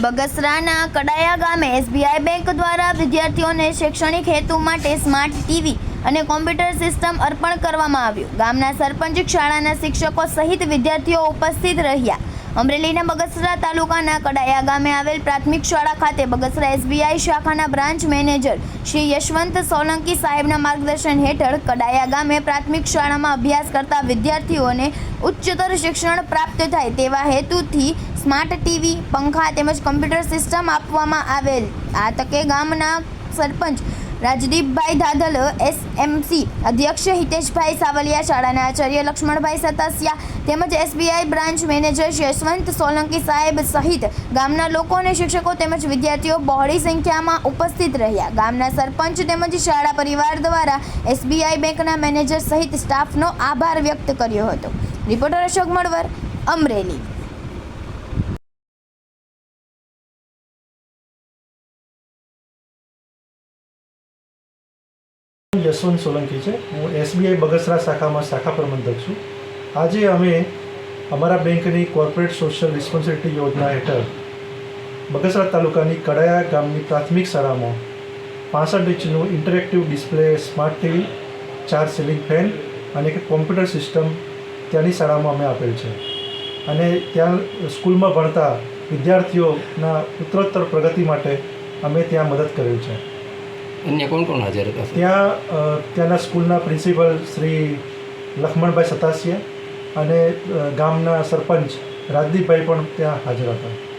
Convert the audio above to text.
બગસરાના કડાયા ગામે SBI bank દ્વારા વિદ્યાર્થીઓને શૈક્ષણિક હેતુ માટે સ્માર્ટ ટીવી અને કોમ્પ્યુટર સિસ્ટમ અર્પણ કરવામાં આવ્યું. ગામના સરપંચ, શાળાના શિક્ષકો સહિત વિદ્યાર્થીઓ ઉપસ્થિત રહ્યા. અમરેલીના બગસરા તાલુકાના કડાયા ગામે આવેલ પ્રાથમિક શાળા ખાતે બગસરા એસબીઆઈ શાખાના બ્રાન્ચ મેનેજર શ્રી યશવંત સોલંકી સાહેબના માર્ગદર્શન હેઠળ કડાયા ગામે પ્રાથમિક શાળામાં અભ્યાસ કરતા વિદ્યાર્થીઓને ઉચ્ચતર શિક્ષણ પ્રાપ્ત થાય તેવા હેતુથી સ્માર્ટ ટીવી, પંખા તેમજ કમ્પ્યુટર સિસ્ટમ આપવામાં આવેલ. આ તકે ગામના સરપંચ રાજદીપભાઈ ધાધલ, એસએમસી અધ્યક્ષ હિતેશભાઈ સાવલિયા, શાળાના આચાર્ય લક્ષ્મણભાઈ સતાસિયા તેમજ SBI branch manager Yashwant Solanki સાહેબ સહિત ગામના લોકો અને શિક્ષકો તેમજ વિદ્યાર્થીઓ બહોળી સંખ્યામાં ઉપસ્થિત રહ્યા. ગામના સરપંચ તેમજ શાળા પરિવાર દ્વારા એસબીઆઈ બેંકના મેનેજર સહિત સ્ટાફનો આભાર વ્યક્ત કર્યો હતો. રિપોર્ટર અશોક મળવર, અમરેલી. યશવંત સોલંકી છે. હું એસબીઆઈ બગસરા શાખામાં શાખા પ્રબંધક છું. આજે અમે અમારા બેંકની કોર્પોરેટ સોશિયલ રિસ્પોન્સિબિલિટી યોજના હેઠળ બગસરા તાલુકાની કડાયા ગામની પ્રાથમિક શાળામાં પાસઠ ઇંચનું ઇન્ટરેક્ટિવ ડિસ્પ્લે સ્માર્ટ ટીવી ચાર સીલિંગ ફેન અને એક કોમ્પ્યુટર સિસ્ટમ ત્યાંની શાળામાં અમે આપેલ છે. અને ત્યાં સ્કૂલમાં ભણતા વિદ્યાર્થીઓના ઉત્તરોત્તર પ્રગતિ માટે અમે ત્યાં મદદ કરેલ છે. અન્ય કોણ કોણ હાજર હતા? ત્યાં ત્યાંના સ્કૂલના પ્રિન્સિપલ શ્રી લખમણભાઈ સતાસિયા અને ગામના સરપંચ રાજદીપભાઈ પણ ત્યાં હાજર હતા.